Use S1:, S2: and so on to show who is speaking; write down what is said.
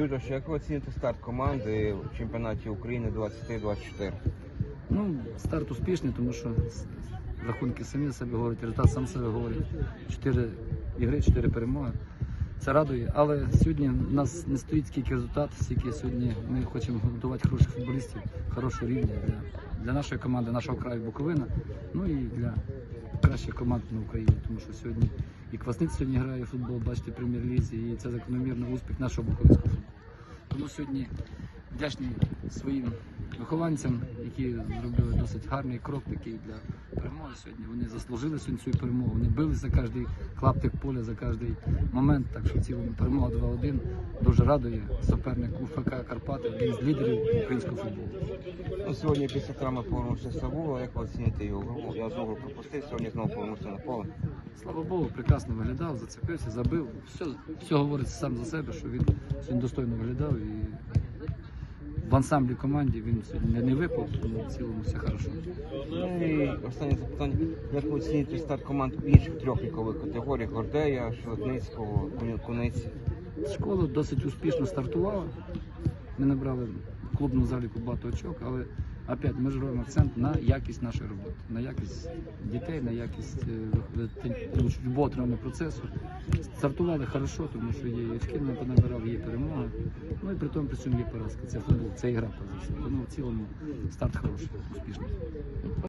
S1: Юрій, як ви оціните старт команди в чемпіонаті України 23-24?
S2: Ну, старт успішний, тому що рахунки самі себе говорять, результат сам себе говорить. Чотири ігри, чотири перемоги. Це радує. Але сьогодні в нас не стоїть скільки результат, скільки сьогодні ми хочемо готувати хороших футболістів, хорошого рівня для, для нашої команди, нашого краю Буковина, ну і для кращих команд на Україні. Тому що сьогодні і Квасниць сьогодні грає в футбол, бачите, прем'єр-лізі, і це закономірний успіх нашого буковинського футболу. Тому сьогодні вдячний своїм вихованцям, які зробили досить гарний крок такий для перемоги сьогодні. Вони заслужили сьогодні цю перемогу. Вони билися за кожний клаптик поля, за кожний момент. Так що в цілому перемога 2-1 дуже радує. Суперник УФК Карпати, один з лідерів українського футболу.
S1: Ну, сьогодні після травми повернувся Савула, як ви оціните його гру? Я знову пропустив, сьогодні знову повернувся на поле.
S2: Слава Богу, прекрасно виглядав, зацепився, забив. Все, все говорить сам за себе, що він сьогодні достойно виглядав і в ансамблі команді він сьогодні не, випав, тому в цілому все хорошо.
S1: Ну і останнє запитання. Як ви оцінюєте старт команд в інших трьох вікових категоріях Гордея, Швидницького, Куни- Куниці?
S2: Школа досить успішно стартувала. Ми набрали в клубному заліку багато очок, але опять ми ж робимо акцент на якість нашої роботи, на якість дітей, на якість е, тренувального процесу. Стартували хорошо, тому що є очки ми понабирав, є перемога. Ну і при тому при цьому є поразка. Це футбол, це ігра. перш. Тому в цілому старт хороший, успішний.